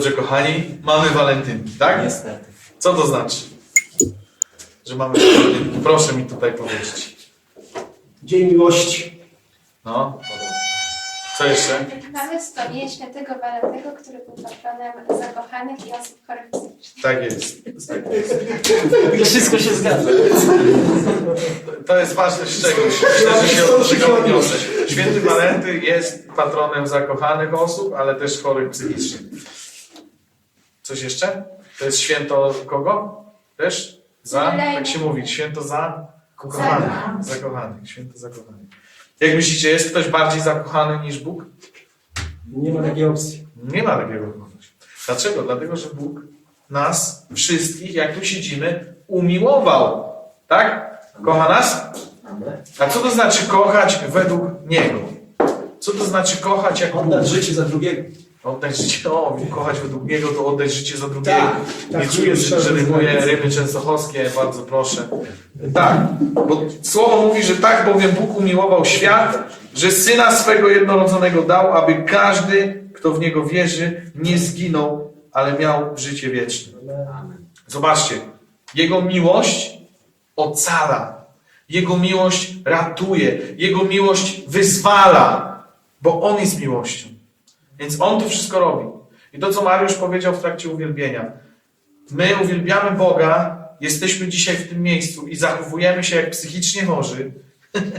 Dobrze, kochani, mamy walentynki, tak? Niestety. Co to znaczy? Że mamy walentynki. Proszę mi tutaj powiedzieć. Dzień miłości. No. Co jeszcze? Mamy wspomnienie świętego Walentego, który był patronem zakochanych i osób chorych psychicznie. Tak jest. Tak jest. Wszystko się zgadza. To jest ważne szczegół. Myślę, że się od tego odniosę. Święty Walenty jest patronem zakochanych osób, ale też chorych psychicznie. Coś jeszcze? To jest święto kogo? Też? Za? Jak się mówi? Święto za? Kochanych. Zakochanych. Święto zakochanych. Jak myślicie, jest ktoś bardziej zakochany niż Bóg? Nie ma takiej opcji. Nie ma takiego kogoś. Dlaczego? Dlatego, że Bóg nas wszystkich, jak tu siedzimy, umiłował. Tak? Kocha nas? A co to znaczy kochać według Niego? Co to znaczy kochać jak Bóg? Oddać życie za drugiego. Oddać życie, o, kochać według Niego to oddać życie za drugiego. Tak, tak, Nie czuję, że, że rymuję rymy częstochowskie, bardzo proszę. Tak, bo Słowo mówi, że tak bowiem Bóg umiłował świat, że Syna swego jednorodzonego dał, aby każdy, kto w Niego wierzy, nie zginął, ale miał życie wieczne. Zobaczcie, Jego miłość ocala. Jego miłość ratuje. Jego miłość wyzwala, bo On jest miłością. Więc On to wszystko robi. I to, co Mariusz powiedział w trakcie uwielbienia. My uwielbiamy Boga, jesteśmy dzisiaj w tym miejscu i zachowujemy się jak psychicznie chorzy.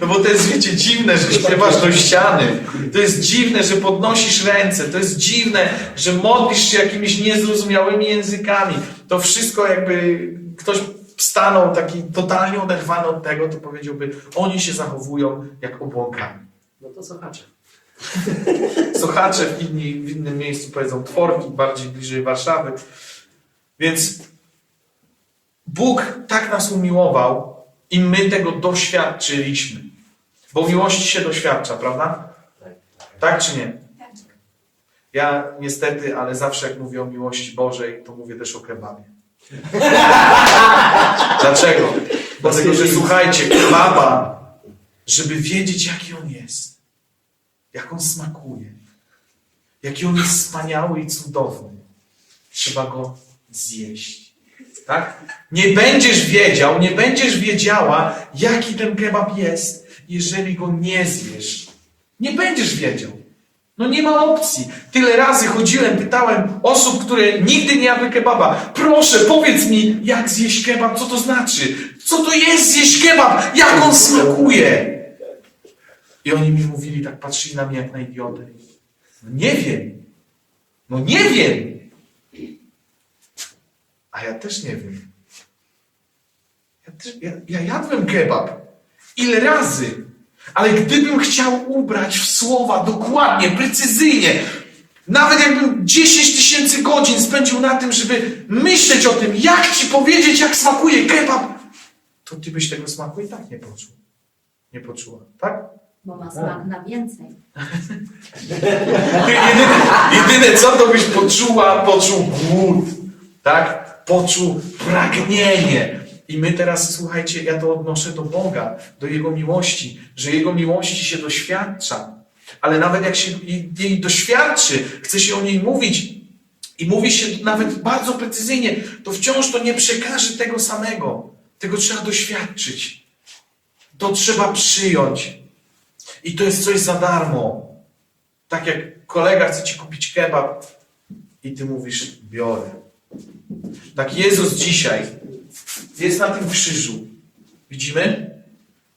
No bo to jest, wiecie, dziwne, że śpiewasz do ściany. To jest dziwne, że podnosisz ręce. To jest dziwne, że modlisz się jakimiś niezrozumiałymi językami. To wszystko jakby ktoś stanął taki totalnie oderwany od tego, to powiedziałby, oni się zachowują jak obłąkani. No to słuchacze. Sochacze w, inni, w innym miejscu powiedzą tworki, bardziej bliżej Warszawy. Więc Bóg tak nas umiłował i my tego doświadczyliśmy. Bo miłości się doświadcza, prawda? Tak czy nie? Ja niestety, ale zawsze jak mówię o miłości Bożej, to mówię też o kebabie. Dlaczego? Dlatego, że słuchajcie, kebaba, żeby wiedzieć jaki on jest, jak on smakuje, jaki on jest wspaniały i cudowny, trzeba go zjeść. Tak? Nie będziesz wiedział, nie będziesz wiedziała, jaki ten kebab jest, jeżeli go nie zjesz. Nie będziesz wiedział. No nie ma opcji. Tyle razy chodziłem, pytałem osób, które nigdy nie jadły kebaba. Proszę, powiedz mi, jak zjeść kebab, co to znaczy? Co to jest zjeść kebab? Jak on smakuje? I oni mi mówili, tak patrzyli na mnie jak na idiotę. No nie wiem. No nie wiem. A ja też nie wiem. Ja, też, ja, ja jadłem kebab. Ile razy? Ale gdybym chciał ubrać w słowa dokładnie, precyzyjnie, nawet jakbym 10 tysięcy godzin spędził na tym, żeby myśleć o tym, jak ci powiedzieć, jak smakuje kebab, to ty byś tego smaku i tak nie poczuł. Nie poczuła, tak? Bo ma smak na więcej. Jedyne, jedyne co to byś poczuła, poczuł głód, tak? Poczuł pragnienie. I my teraz, słuchajcie, ja to odnoszę do Boga, do Jego miłości, że Jego miłości się doświadcza. Ale nawet jak się jej jej doświadczy, chce się o niej mówić i mówi się nawet bardzo precyzyjnie, to wciąż to nie przekaże tego samego. Tego trzeba doświadczyć. To trzeba przyjąć. I to jest coś za darmo. Tak jak kolega chce ci kupić kebab i ty mówisz, biorę. Tak Jezus dzisiaj jest na tym krzyżu. Widzimy?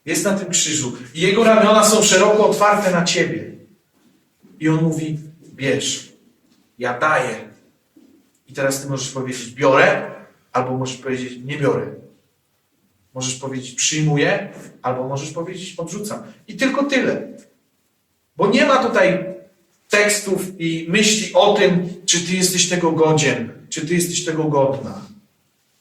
Jest na tym krzyżu. I jego ramiona są szeroko otwarte na ciebie. I on mówi, bierz. Ja daję. I teraz ty możesz powiedzieć, biorę, albo możesz powiedzieć, nie biorę. Możesz powiedzieć, przyjmuję, albo możesz powiedzieć, odrzucam. I tylko tyle. Bo nie ma tutaj tekstów i myśli o tym, czy ty jesteś tego godzien, czy ty jesteś tego godna.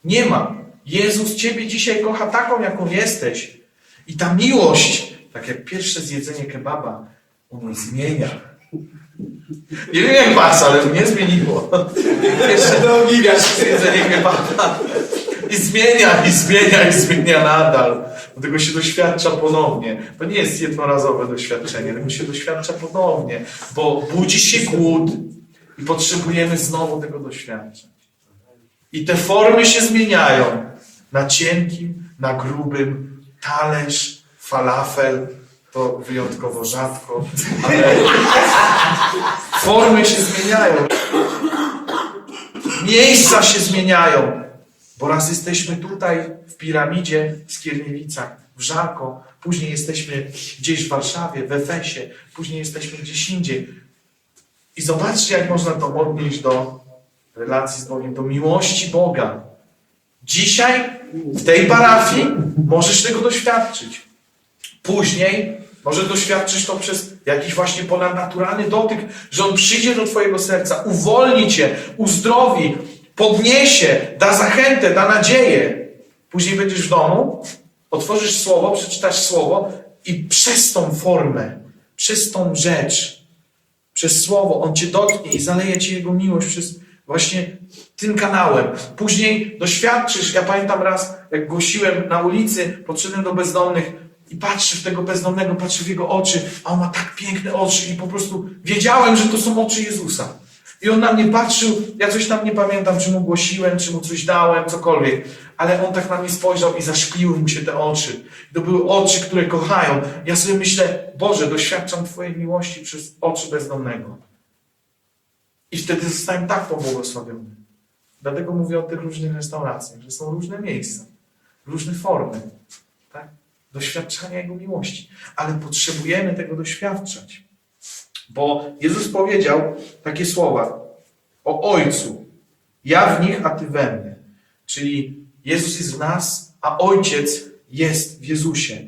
Nie ma. Jezus ciebie dzisiaj kocha taką, jaką jesteś. I ta miłość, tak jak pierwsze zjedzenie kebaba, ono zmienia. Nie wiem jak was, ale mnie zmieniło. Pierwsze pierwsze zjedzenie kebaba. I zmienia, i zmienia, i zmienia nadal. Do tego się doświadcza ponownie. To nie jest jednorazowe doświadczenie, tego się doświadcza ponownie, bo budzi się głód, I potrzebujemy znowu tego doświadczać. I te formy się zmieniają. Na cienkim, na grubym, talerz, falafel, to wyjątkowo rzadko, ale formy się zmieniają. Miejsca się zmieniają. Bo raz jesteśmy tutaj w piramidzie w Skierniewicach, w Żarko, później jesteśmy gdzieś w Warszawie, w Efesie, później jesteśmy gdzieś indziej. I zobaczcie, jak można to odnieść do relacji z Bogiem, do miłości Boga. Dzisiaj w tej parafii możesz tego doświadczyć. Później może doświadczysz to przez jakiś właśnie ponadnaturalny dotyk, że On przyjdzie do Twojego serca, uwolni Cię, uzdrowi, podniesie, da zachętę, da nadzieję. Później będziesz w domu, otworzysz słowo, przeczytasz słowo i przez tą formę, przez tą rzecz, przez słowo On Cię dotknie i zaleje Ci Jego miłość przez właśnie tym kanałem. Później doświadczysz, ja pamiętam raz, jak głosiłem na ulicy, podszedłem do bezdomnych i patrzę w tego bezdomnego, patrzę w jego oczy, a on ma tak piękne oczy i po prostu wiedziałem, że to są oczy Jezusa. I on na mnie patrzył, ja coś tam nie pamiętam, czy mu głosiłem, czy mu coś dałem, cokolwiek, ale on tak na mnie spojrzał i zaszkliły mu się te oczy. To były oczy, które kochają. Ja sobie myślę, Boże, doświadczam Twojej miłości przez oczy bezdomnego. I wtedy zostałem tak pobłogosławiony. Dlatego mówię o tych różnych restauracjach, że są różne miejsca, różne formy tak? doświadczania Jego miłości. Ale potrzebujemy tego doświadczać. Bo Jezus powiedział takie słowa o Ojcu. Ja w nich, a Ty we mnie. Czyli Jezus jest w nas, a Ojciec jest w Jezusie.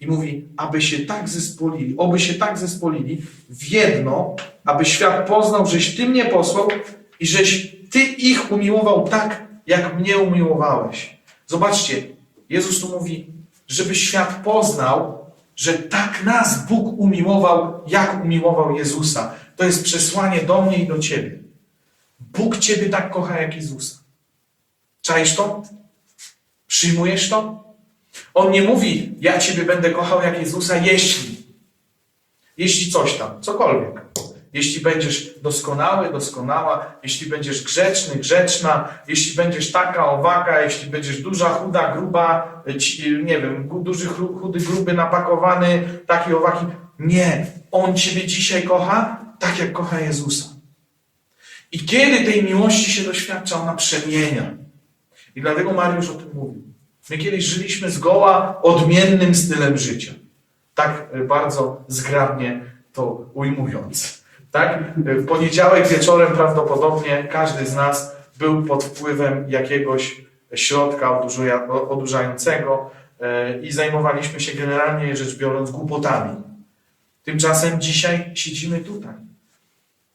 I mówi, aby się tak zespolili, oby się tak zespolili w jedno, aby świat poznał, żeś Ty mnie posłał i żeś Ty ich umiłował tak, jak mnie umiłowałeś. Zobaczcie, Jezus tu mówi, żeby świat poznał, że tak nas Bóg umiłował, jak umiłował Jezusa. To jest przesłanie do mnie i do Ciebie. Bóg Ciebie tak kocha, jak Jezusa. Czaisz to? Przyjmujesz to? On nie mówi, ja Ciebie będę kochał jak Jezusa, jeśli. Jeśli coś tam, cokolwiek. Jeśli będziesz doskonały, doskonała, jeśli będziesz grzeczny, grzeczna, jeśli będziesz taka, owaka, jeśli będziesz duża, chuda, gruba, ci- nie wiem, duży, chudy, gruby, napakowany, taki, owaki. Nie. On Ciebie dzisiaj kocha tak, jak kocha Jezusa. I kiedy tej miłości się doświadcza, ona przemienia. I dlatego Mariusz o tym mówił. My kiedyś żyliśmy zgoła odmiennym stylem życia. Tak e, bardzo zgrabnie to ujmując. Tak? E, W poniedziałek wieczorem prawdopodobnie każdy z nas był pod wpływem jakiegoś środka odurzającego e, i zajmowaliśmy się generalnie rzecz biorąc głupotami. Tymczasem dzisiaj siedzimy tutaj.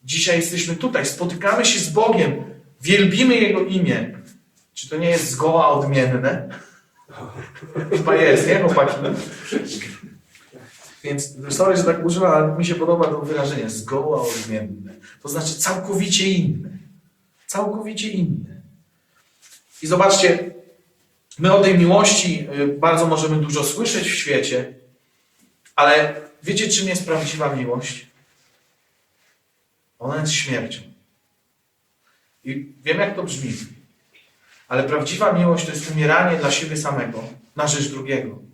Dzisiaj jesteśmy tutaj, spotykamy się z Bogiem, wielbimy Jego imię. Czy to nie jest zgoła odmienne? Chyba jest, nie chłopaki? Więc sorry, że tak używam, ale mi się podoba to wyrażenie zgoła odmienne. To znaczy całkowicie inne. Całkowicie inne. I zobaczcie, my o tej miłości y, bardzo możemy dużo słyszeć w świecie, ale wiecie, czym jest prawdziwa miłość? Ona jest śmiercią. I wiem, jak to brzmi. Ale prawdziwa miłość to jest umieranie dla siebie samego, na rzecz drugiego.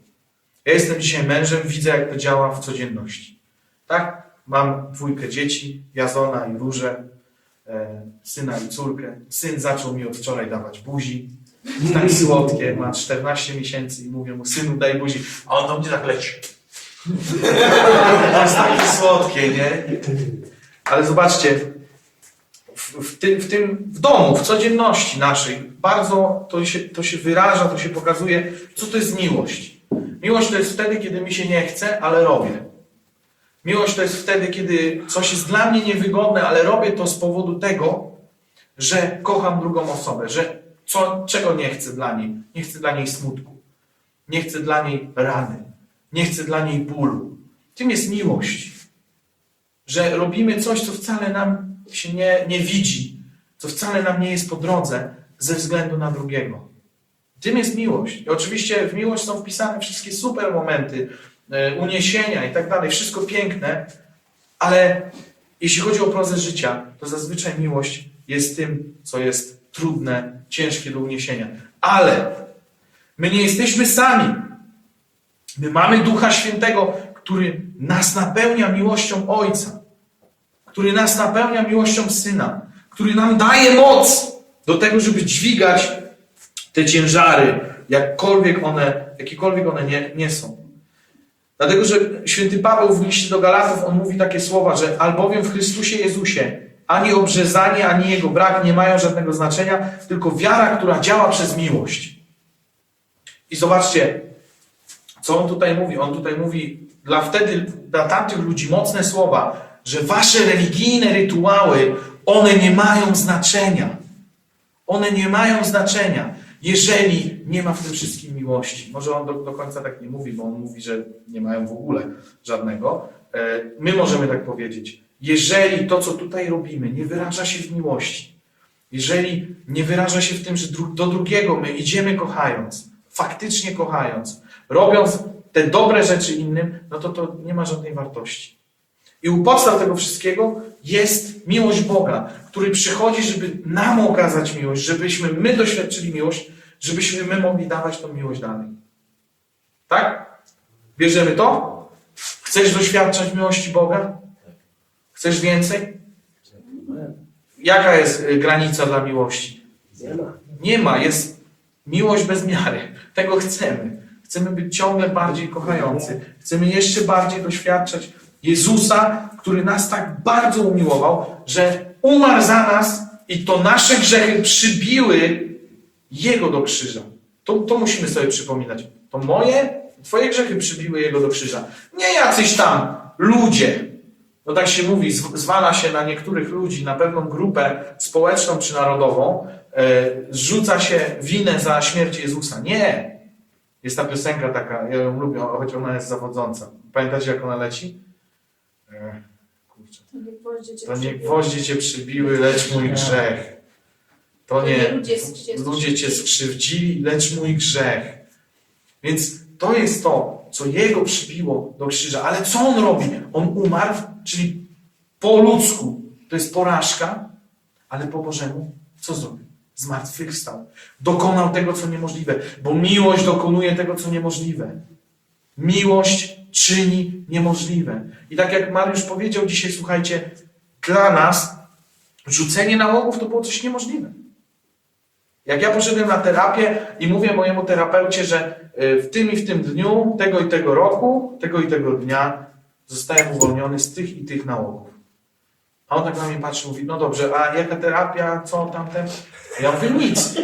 Ja jestem dzisiaj mężem, widzę, jak to działa w codzienności. Tak? Mam dwójkę dzieci, Jazona i Różę, e, syna i córkę. Syn zaczął mi od wczoraj dawać buzi. Tak słodkie, ma 14 miesięcy i mówię mu, synu daj buzi, a on do mnie tak leci. To jest takie słodkie, nie? Ale zobaczcie, w, w, tym, w tym, w domu, w codzienności naszej, bardzo to się, to się wyraża, to się pokazuje, co to jest miłość. Miłość to jest wtedy, kiedy mi się nie chce, ale robię. Miłość to jest wtedy, kiedy coś jest dla mnie niewygodne, ale robię to z powodu tego, że kocham drugą osobę, że co, czego nie chcę dla niej? Nie chcę dla niej smutku. Nie chcę dla niej rany. Nie chcę dla niej bólu. Tym jest miłość. Że robimy coś, co wcale nam się nie, nie widzi, co wcale nam nie jest po drodze, ze względu na drugiego. Tym jest miłość. I oczywiście w miłość są wpisane wszystkie super momenty, e, uniesienia i tak dalej, wszystko piękne, ale Jeśli chodzi o prozę życia, to zazwyczaj miłość jest tym, co jest trudne, ciężkie do uniesienia. Ale my nie jesteśmy sami. My mamy Ducha Świętego, który nas napełnia miłością Ojca, który nas napełnia miłością Syna, który nam daje moc do tego, żeby dźwigać te ciężary, jakkolwiek one, jakiekolwiek one nie, nie są. Dlatego, że święty Paweł w liście do Galatów, on mówi takie słowa, że albowiem w Chrystusie Jezusie ani obrzezanie, ani jego brak nie mają żadnego znaczenia, tylko wiara, która działa przez miłość. I zobaczcie, co on tutaj mówi. On tutaj mówi dla wtedy, dla tamtych ludzi mocne słowa, że wasze religijne rytuały, one nie mają znaczenia. One nie mają znaczenia, jeżeli nie ma w tym wszystkim miłości. Może on do, do końca tak nie mówi, bo on mówi, że nie mają w ogóle żadnego. E, My możemy tak powiedzieć. Jeżeli to, co tutaj robimy, nie wyraża się w miłości, jeżeli nie wyraża się w tym, że do drugiego my idziemy kochając, faktycznie kochając, robiąc te dobre rzeczy innym, no to to nie ma żadnej wartości. I u podstaw tego wszystkiego jest miłość Boga, który przychodzi, żeby nam okazać miłość, żebyśmy my doświadczyli miłość, żebyśmy my mogli dawać tą miłość dalej. Tak? Bierzemy to? Chcesz doświadczać miłości Boga? Chcesz więcej? Jaka jest y, granica dla miłości? Nie ma. Nie ma, jest miłość bez miary. Tego chcemy. Chcemy być ciągle bardziej kochający. Chcemy jeszcze bardziej doświadczać Jezusa, który nas tak bardzo umiłował, że umarł za nas i to nasze grzechy przybiły Jego do krzyża. To, to musimy sobie przypominać. To moje, Twoje grzechy przybiły Jego do krzyża. Nie jacyś tam ludzie. No tak się mówi, zw- zwala się na niektórych ludzi, na pewną grupę społeczną czy narodową, e, zrzuca się winę za śmierć Jezusa. Nie! Jest ta piosenka taka, ja ją lubię, choć ona jest zawodząca. Pamiętacie, jak ona leci? E, kurczę. To nie gwoździe cię przybiły, lecz mój grzech. To nie ludzie cię ludzie cię skrzywdzili, lecz mój grzech. Więc to jest to, co jego przybiło do krzyża. Ale co on robi? On umarł, czyli po ludzku. To jest porażka, ale po Bożemu co zrobił? Zmartwychwstał. Dokonał tego, co niemożliwe, bo miłość dokonuje tego, co niemożliwe. Miłość czyni niemożliwe. I tak jak Mariusz powiedział dzisiaj, słuchajcie, dla nas rzucenie nałogów to było coś niemożliwe. Jak ja poszedłem na terapię i mówię mojemu terapeucie, że y, w tym i w tym dniu, tego i tego roku, tego i tego dnia zostałem uwolniony z tych i tych nałogów. A on tak na mnie patrzy, mówi, no dobrze, a jaka terapia, co tamten? Ja mówię, nic.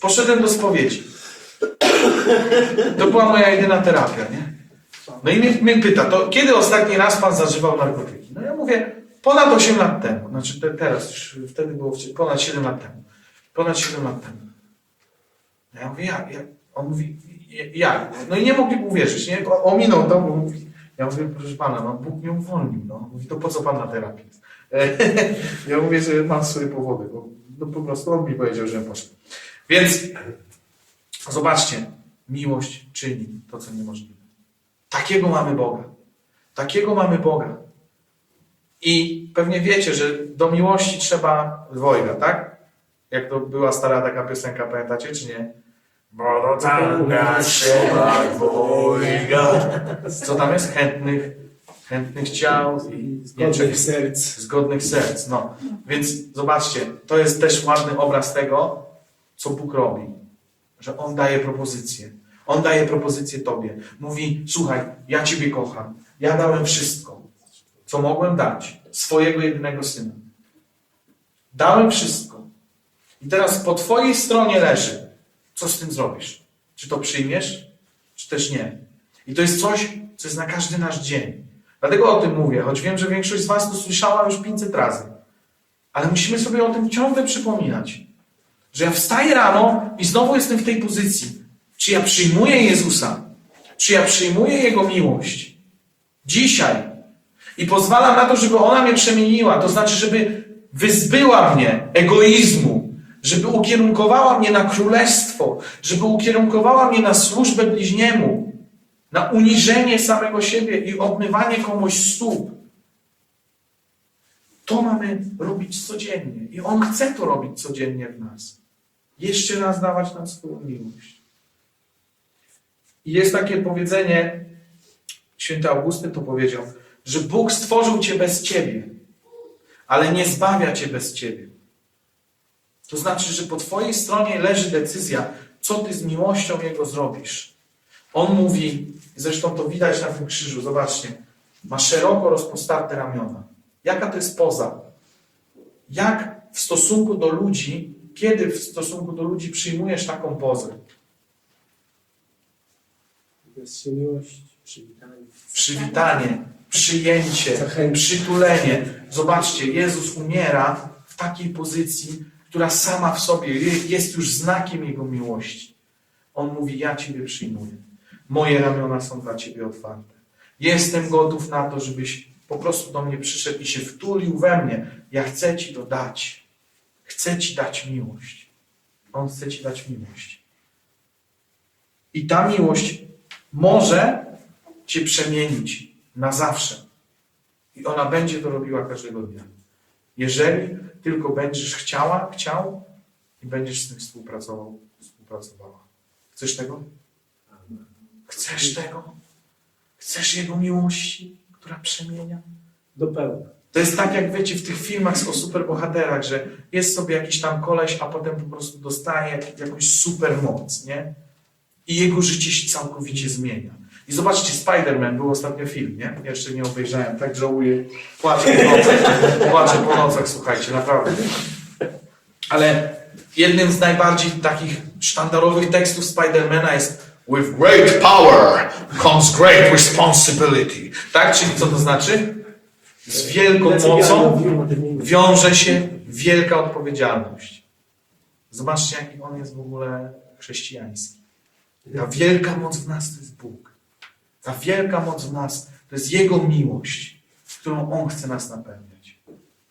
Poszedłem do spowiedzi. To była moja jedyna terapia, nie? No i mnie, mnie pyta, to kiedy ostatni raz pan zażywał narkotyki? No ja mówię, ponad 8 lat temu. Znaczy te, teraz, już wtedy było ponad 7 lat temu. Ponad 7 lat temu. Ja mówię, jak? jak? On mówi, "Ja- jak? No i nie mogli uwierzyć, nie? Ominął to, bo mówi, ja mówię, proszę pana, no Bóg mnie uwolnił, no. Mówi, to po co pan na terapię? Ja mówię, że mam swoje powody, bo no po prostu on mi powiedział, że poszedł. Więc zobaczcie, miłość czyni to, co niemożliwe. Takiego mamy Boga. Takiego mamy Boga. I pewnie wiecie, że do miłości trzeba dwojga, tak? Jak to była stara taka piosenka, pamiętacie, czy nie? Bo do tanga trzeba dwojga. Co tam jest? Chętnych, chętnych ciał i Zgodnych serc. zgodnych serc. No. Więc zobaczcie, to jest też ładny obraz tego, co Bóg robi. Że On daje propozycję. On daje propozycję Tobie. Mówi, słuchaj, ja Ciebie kocham. Ja dałem wszystko, co mogłem dać. Swojego jedynego Syna. Dałem wszystko. I teraz po Twojej stronie leży. Co z tym zrobisz? Czy to przyjmiesz, czy też nie? I to jest coś, co jest na każdy nasz dzień. Dlatego o tym mówię, choć wiem, że większość z Was to słyszała już 500 razy. Ale musimy sobie o tym ciągle przypominać. Że ja wstaję rano i znowu jestem w tej pozycji. Czy ja przyjmuję Jezusa? Czy ja przyjmuję Jego miłość? Dzisiaj. I pozwalam na to, żeby ona mnie przemieniła. To znaczy, żeby wyzbyła mnie egoizmu, żeby ukierunkowała mnie na królestwo, żeby ukierunkowała mnie na służbę bliźniemu, na uniżenie samego siebie i obmywanie komuś stóp. To mamy robić codziennie. I On chce to robić codziennie w nas. Jeszcze raz dawać nam swoją miłość. I jest takie powiedzenie, święty Augustyn to powiedział, że Bóg stworzył cię bez ciebie, ale nie zbawia cię bez ciebie. To znaczy, że po twojej stronie leży decyzja, co ty z miłością Jego zrobisz. On mówi, zresztą to widać na tym krzyżu, zobaczcie, ma szeroko rozpostarte ramiona. Jaka to jest poza? Jak w stosunku do ludzi, kiedy w stosunku do ludzi przyjmujesz taką pozę? Jest miłość, przywitanie. Przywitanie, przyjęcie, przytulenie. Zobaczcie, Jezus umiera w takiej pozycji, która sama w sobie jest już znakiem Jego miłości. On mówi, ja Ciebie przyjmuję. Moje ramiona są dla Ciebie otwarte. Jestem gotów na to, żebyś po prostu do mnie przyszedł i się wtulił we mnie. Ja chcę Ci to dać. Chcę Ci dać miłość. On chce Ci dać miłość. I ta miłość może Cię przemienić na zawsze. I ona będzie to robiła każdego dnia. Jeżeli tylko będziesz chciała, chciał i będziesz z tym współpracował, współpracowała. Chcesz tego? Chcesz tego? Chcesz Jego miłości, która przemienia? Do pełna. To jest tak, jak wiecie, w tych filmach o superbohaterach, że jest sobie jakiś tam koleś, a potem po prostu dostaje jak- jakąś supermoc, nie? I jego życie się całkowicie zmienia. I zobaczcie, Spider-Man był ostatnio film, nie? Jeszcze nie obejrzałem, tak żałuję. Płaczę po nocach, płaczę po nocach, słuchajcie, naprawdę. Ale jednym z najbardziej takich sztandarowych tekstów Spidermana jest With great power comes great responsibility. Tak? Czyli co to znaczy? Z wielką Lecę mocą wiąże się wielka odpowiedzialność. Zobaczcie, jaki on jest w ogóle chrześcijański. Ta wielka moc w nas to jest Bóg. Ta wielka moc w nas to jest Jego miłość, którą On chce nas napełniać.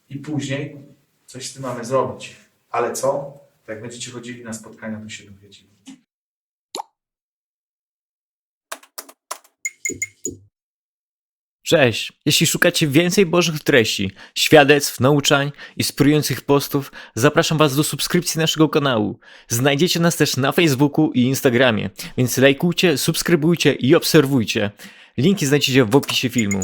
I później coś z tym mamy zrobić. Ale co? Jak będziecie chodzili na spotkania, to się dowiecie. Cześć! Jeśli szukacie więcej Bożych treści, świadectw, nauczań, inspirujących postów, zapraszam Was do subskrypcji naszego kanału. Znajdziecie nas też na Facebooku i Instagramie, więc lajkujcie, subskrybujcie i obserwujcie. Linki znajdziecie w opisie filmu.